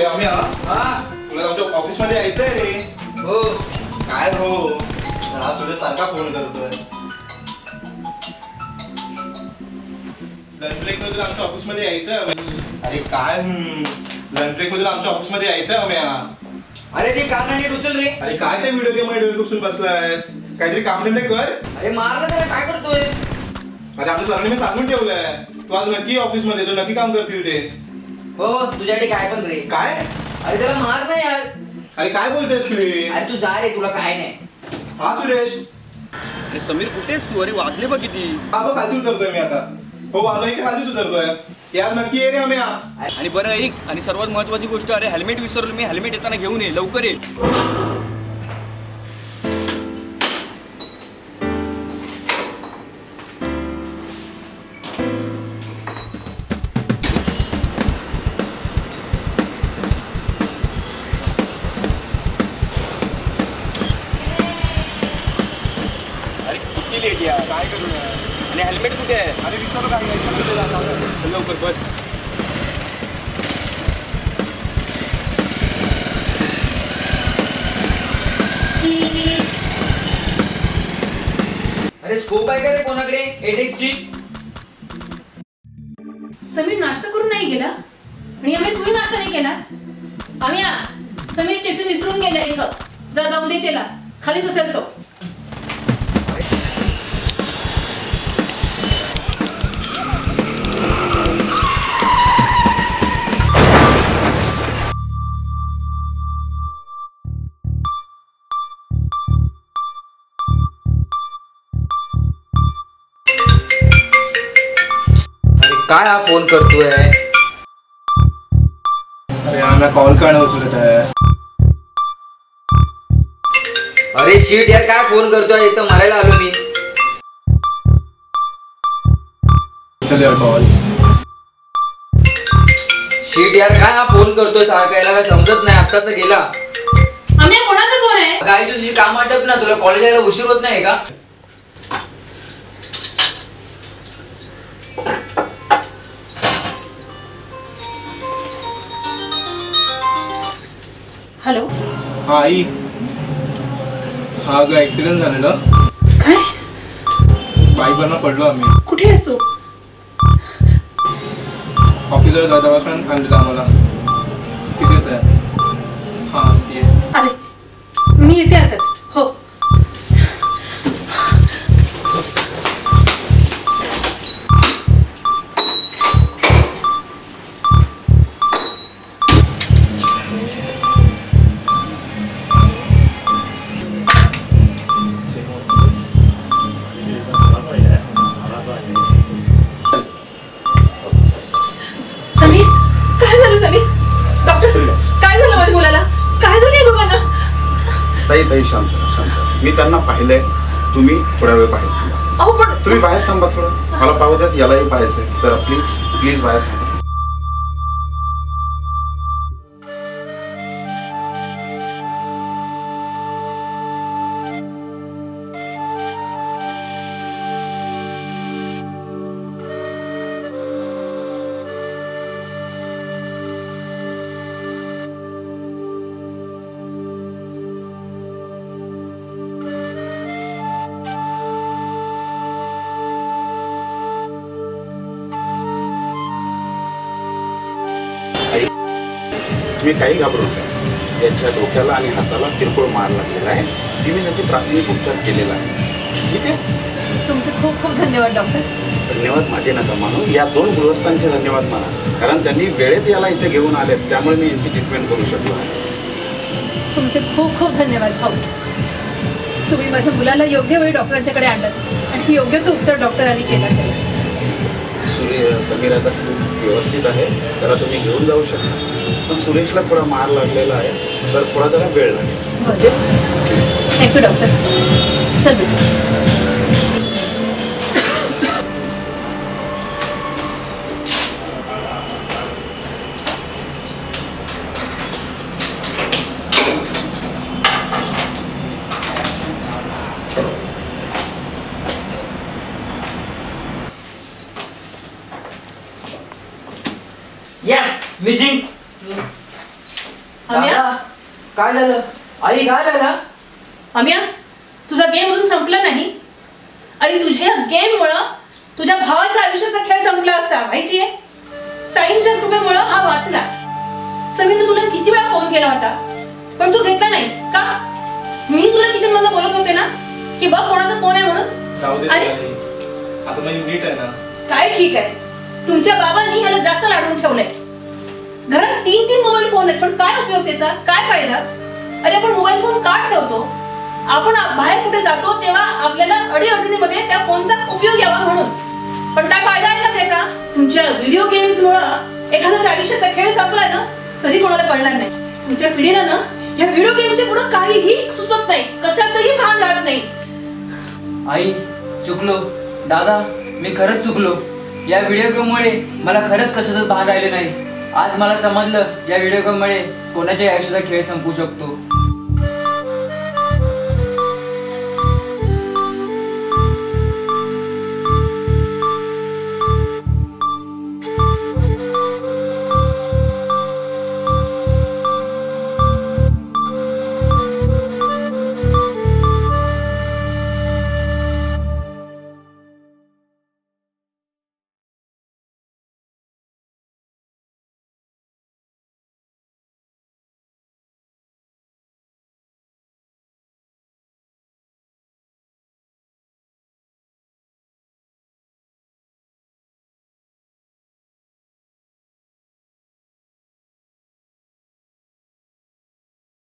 रे हो? काय हो? हा सुरेश सारखा फोन करतोय. लंच ब्रेक मधून आमच्या ऑफिसमध्ये यायचं अरे काय लंच ब्रेक मधून आमच्या ऑफिसमध्ये यायचं अम्या अरे ते काना नीट उचल रे. अरे काय ते व्हिडिओ गेममध्ये डोळे घुसून बसलायस? काहीतरी काम धंदे कर. अरे मारलं त्याला काय करतोय? अरे आमच्या सरांनी मी सांगून ठेवलंय. तू आज नक्की ऑफिसमध्ये तो नक्की काम करतील ते. हो तुझ्याकडे काय पण रे. काय? अरे त्याला मार ना यार. अरे काय बोलतेस तू अरे तू जा रे तुला काय नाही. हा सुरेश. अरे समीर कुठेस तू? अरे वाजले बघ किती. हा बघ खाली उतरतोय मी आता. हो आलोय की खाली उतरतोय. यार नक्की ये रे अम्या आणि बरं ऐक आणि सर्वात महत्वाची गोष्ट अरे हेल्मेट विसरलो मी हेल्मेट येताना घेऊन ये लवकर ये. काय करू? आणि हेल्मेट कुठे आहे? अरे विसरलो काय? लवकर बस. अरे स्कोप आहे का रे कोणाकडे? एटेक्स ची? समीर नाश्ता करून नाही गेला? आणि आम्ही तूही नाश्ता नाही केलास? आम्ही आ- समीर टिफिन विसरून गेला इथं. जा जाऊ दे त्याला. खालीच असेल तो. काय हा फोन करतोय? अरे आम्हाला कॉल करणं उचलत आहे अरे शीट यार काय फोन करतोय? इथं मारायला आलो मी. चल यार कॉल शीट यार काय हा फोन करतोय? सारखा याला काय समजत नाही. आत्ताच तर गेला. आम्ही कोणाचा फोन आहे? काय तुझी काम वाटत ना तुला कॉलेज यायला उशीर होत नाही का? हॅलो. हा आई. हा ग ऍक्सिडेंट झालेलं. काय? बाईकवरनं पडलो आम्ही. कुठे आहेस तू? ऑफिसर दवाखान्यात आणलेलं आम्हाला. तिथेच आहे. हा ये. अरे मी येते आताच ताई शांत राहा, शांत राहा. मी त्यांना पाहिलंय तुम्ही थोड्या वेळ बाहेर थांबा. अहो पण तुम्ही बाहेर थांबा थोडं. मला पाहू द्यात यालाही पाहायचंय. तर प्लीज प्लीज बाहेर थांबा. तुम्ही काही घाबरू नका. याच्या डोक्याला आणि हाताला किरकोळ मार लागलेला आहे. ती मी त्याची प्राथमिक उपचार केलेला आहे. ठीक आहे? तुमचे खूप खूप धन्यवाद डॉक्टर. धन्यवाद माझे नका मानू. या दोन गृहस्थांचे धन्यवाद माना. कारण त्यांनी वेळेत याला इथे घेऊन आले त्यामुळे मी यांची ट्रीटमेंट करू शकलो आहे. तुमचे खूप खूप धन्यवाद भाऊ. तुम्ही माझ्या मुलाला योग्य वेळी डॉक्टरांच्याकडे आणलं आणि योग्य तो उपचार डॉक्टरांनी केला. सूर्य समीर आता खूप व्यवस्थित आहे त्याला तुम्ही घेऊन जाऊ शकता. पण सुरेशला थोडा मार लागलेला आहे तर थोडा त्याला वेळ लागेल. बरं. थँक्यू डॉक्टर चल आम्ही दादा, काय झालं? आई काय झाला? अम्या तुझा गेम अजून संपला नाही. आणि तुझ्या गेममुळं तुझ्या भावाचा आयुष्याचा खेळ संपला असता माहितीये? साईंच्या कृपेमुळं हा वाचला. समीरने तुला किती वेळा फोन केला होता? पण तू घेतला नाहीस का? मी तुला किचन मधून बोलत होते ना की बघ कोणाचा फोन आहे म्हणून. जाऊ दे अरे. आता नीट आहे ना. काय ठीक आहे? तुमच्या बाबांनी ह्याला जास्त लाडून ठेवलंय. घरात तीन तीन मोबाईल फोन आहेत. पण काय उपयोग त्याचा? काय फायदा? अरे आपण मोबाईल फोन का ठेवतो. आपण बाहेर कुठे जातो तेव्हा आपल्याला अडीअडचणीमध्ये त्या फोनचा उपयोग यावा म्हणून. पण काय फायदा आहे का त्याचा? तुमच्या व्हिडिओ गेम्स मुळे एखादा आयुष्याचा खेळ संपलाय ना कधी कोणाला कळणार नाही. तुमच्या पिढीला ना ह्या व्हिडिओ गेमच्या पुढे काहीही सुचत नाही. कशाचंही भान राहत नाही. आई चुकलो. दादा मी खरंच चुकलो. या व्हिडिओ गेममुळे मला खरंच कशाचं भान राहिले नाही. आज मला समजलं या व्हिडिओ गेममुळे कोणाच्याही आयुष्याचा खेळ संपू शकतो.